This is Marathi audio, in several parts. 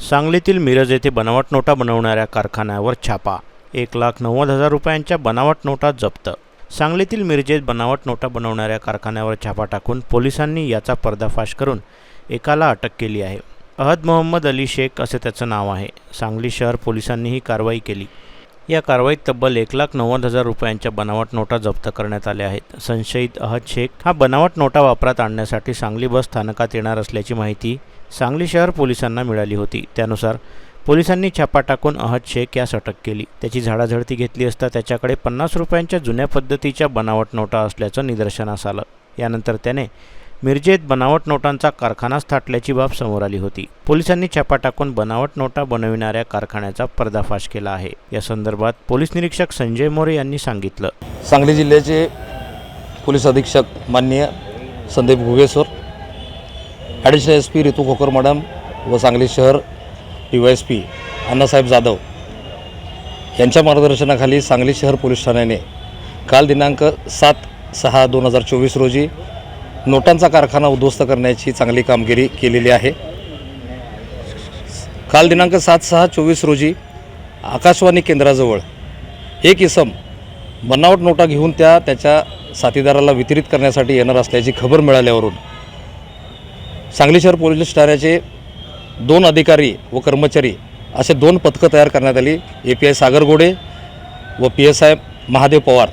सांगलीतील मिरज येथे बनावट नोटा बनवणाऱ्या कारखान्यावर छापा. एक लाख नव्वद हजार रुपयांच्या बनावट नोटा जप्त. सांगलीतील मिरजेत बनावट नोटा बनवणाऱ्या कारखान्यावर छापा टाकून पोलिसांनी याचा पर्दाफाश करून एकाला अटक केली आहे. अहद मोहम्मद अली शेख असे त्याचं नाव आहे. सांगली शहर पोलिसांनी ही कारवाई केली. या कारवाईत तब्बल एक लाख नव्वद हजार रुपयांच्या बनावट नोटा जप्त करण्यात आल्या आहेत. संशयित अहद शेख हा बनावट नोटा वापरात आणण्यासाठी सांगली बस स्थानकात येणार असल्याची माहिती सांगली शहर पोलिसांना मिळाली होती. त्यानुसार पोलिसांनी छापा टाकून अहद शेख यास अटक केली. त्याची झाडाझडती घेतली असता त्याच्याकडे पन्नास रुपयांच्या जुन्या पद्धतीच्या बनावट नोटा असल्याचं निदर्शनास आलं. यानंतर त्याने मिरजेत बनावट नोटांचा कारखानाच थाटल्याची बाब समोर आली होती. पोलिसांनी छापा टाकून बनावट नोटा बनविणाऱ्या कारखान्याचा पर्दाफाश केला आहे. या संदर्भात पोलीस निरीक्षक संजय मोरे यांनी सांगितलं. सांगली जिल्ह्याचे पोलीस अधीक्षक माननीय Sandeep Ghugeshwar additional S P Ritu Khokar madam व सांगली शहर D Y S P Annasaheb Jadhav यांच्या मार्गदर्शनाखाली सांगली शहर पोलीस ठाण्याने काल दिनांक सात सहा दोन हजार चोवीस रोजी नोटांचा कारखाना उद्ध्वस्त करण्याची चांगली कामगिरी केलेली आहे. काल दिनांक सात सहा चोवीस रोजी आकाशवाणी केंद्राजवळ एक इसम बनावट नोटा घेऊन त्या त्याच्या साथीदाराला वितरित करण्यासाठी येणार असल्याची खबर मिळाल्यावरून सांगली शहर पोलीस ठाण्याचे दोन अधिकारी व कर्मचारी असे दोन पथकं तयार करण्यात आली. A P I Sagar Gode व P S I Mahadev Pawar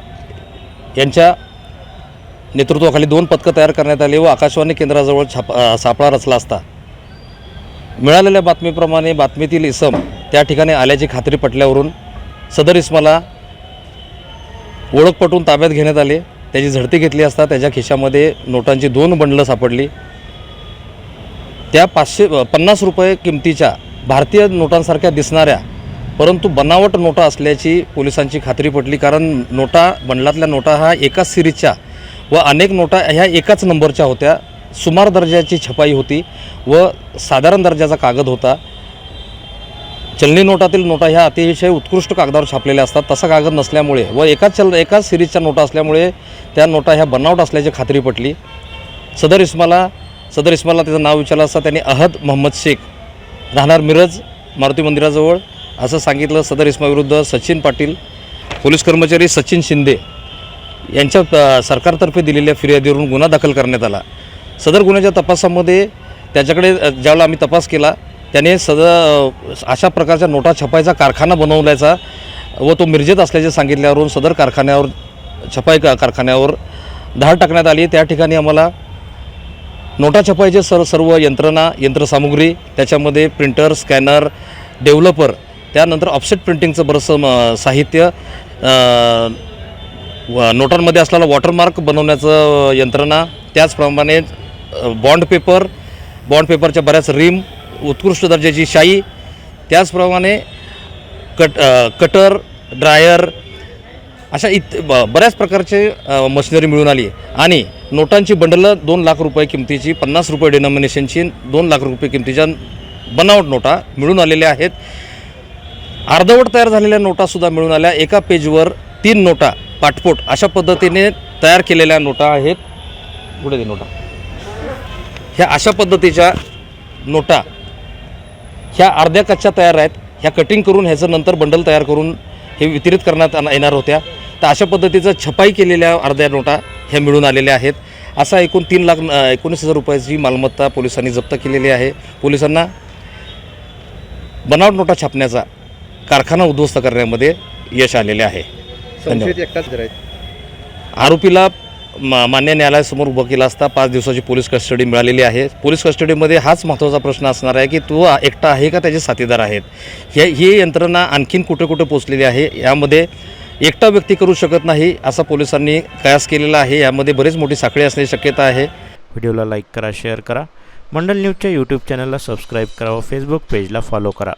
यांच्या नेतृत्वाखाली दोन पथकं तयार करण्यात आली व आकाशवाणी केंद्राजवळ छाप सापळा रचला असता. मिळालेल्या बातमीप्रमाणे बातमीतील इसम त्या ठिकाणी आल्याची खात्री पटल्यावरून सदर इसमाला ओळख पटवून ताब्यात घेण्यात आले. त्याची झडती घेतली असता त्याच्या खिशामध्ये नोटांची दोन बंडलं सापडली. त्या पाचशे पन्नास रुपये किमतीच्या भारतीय नोटांसारख्या दिसणाऱ्या परंतु बनावट नोटा असल्याची पोलिसांची खात्री पटली. कारण नोटा बंडलातल्या नोटा हा एकाच सिरीजच्या व अनेक नोटा ह्या एकाच नंबरच्या होत्या. सुमार दर्जाची छपाई होती व साधारण दर्जाचा कागद होता. चलनी नोटातील नोटा ह्या अतिशय उत्कृष्ट कागदावर छापलेल्या असतात. तसा कागद नसल्यामुळे व एकाच चल एकाच सिरीजच्या नोटा असल्यामुळे त्या नोटा ह्या बनावट असल्याची खात्री पटली. सदर इस्माला सदर इस्माला त्याचं नाव विचारलं असता त्यांनी अहद मोहम्मद शेख राहणार मिरज मारुती मंदिराजवळ असं सांगितलं. सदर इस्माविरुद्ध सचिन पाटील पोलीस कर्मचारी सचिन शिंदे यांच्या सरकारतर्फे दिलेल्या फिर्यादीवरून गुन्हा दाखल करण्यात आला. सदर गुन्ह्याच्या तपासामध्ये त्याच्याकडे ज्यावेळेला आम्ही तपास केला त्याने सदर अशा प्रकारच्या नोटा छपायचा कारखाना बनवल्याचा व तो मिरजेत असल्याचे सांगितल्यावरून सदर कारखान्यावर छपाई का कारखान्यावर धाड टाकण्यात आली. त्या ठिकाणी आम्हाला नोटा छपाईचे सर सर्व यंत्रणा यंत्रसामुग्री त्याच्यामध्ये प्रिंटर स्कॅनर डेव्हलपर त्यानंतर ऑफसेट प्रिंटिंगचं बरंचसं साहित्य व नोटांमध्ये असलेला वॉटरमार्क बनवण्याचं यंत्रणा त्याचप्रमाणे बॉन्ड पेपर बॉन्ड पेपरच्या बऱ्याच रिम उत्कृष्ट दर्जाची शाई त्याचप्रमाणे कट कटर ड्रायर अशा इत ब- बऱ्याच प्रकारचे मशिनरी मिळून आली आणि नोटांची बंडलं दोन लाख रुपये किमतीची पन्नास रुपये डिनॉमिनेशनची दोन लाख रुपये किमतीच्या बनावट नोटा मिळून आलेल्या आहेत. अर्धवट तयार झालेल्या नोटासुद्धा मिळून आल्या. एका पेजवर तीन नोटा पाठपोट अशा पद्धतीने तयार केलेल्या नोटा आहेत. पुढे दे नोटा. ह्या अशा पद्धतीच्या नोटा ह्या अर्ध्या कच्च्या तयार आहेत. ह्या कटिंग करून ह्याचं नंतर बंडल तयार करून हे वितरित करण्यात आण- येणार होत्या. तर अशा पद्धतीचं छपाई केलेल्या अर्ध्या नोटा ह्या मिळून आलेल्या आहेत. असा एकूण तीन लाख एकोणीस हजार रुपयाची मालमत्ता पोलिसांनी जप्त केलेली आहे. पोलिसांना बनावट नोटा छापण्याचा कारखाना उद्ध्वस्त करण्यामध्ये यश आलेले आहे. संशयित एकटाच जर आहेत. आरोपीला मा मान्य न्यायालयासमोर उभं केलं असता पाच दिवसाची पोलीस कस्टडी मिळालेली आहे. पोलीस कस्टडीमध्ये हाच महत्त्वाचा प्रश्न असणार आहे की तो एकटा आहे का त्याचे साथीदार आहेत? हे ही यंत्रणा आणखीन कुठे कुठे पोचलेली आहे? यामध्ये एकटा व्यक्ती करू शकत नाही असा पोलिसांनी कयास केलेला आहे. यामध्ये बरीच मोठी साखळी असण्याची शक्यता आहे. व्हिडिओला लाईक करा शेअर करा. मंडल न्यूजच्या यूट्यूब चॅनलला सबस्क्राईब करा व फेसबुक पेजला फॉलो करा.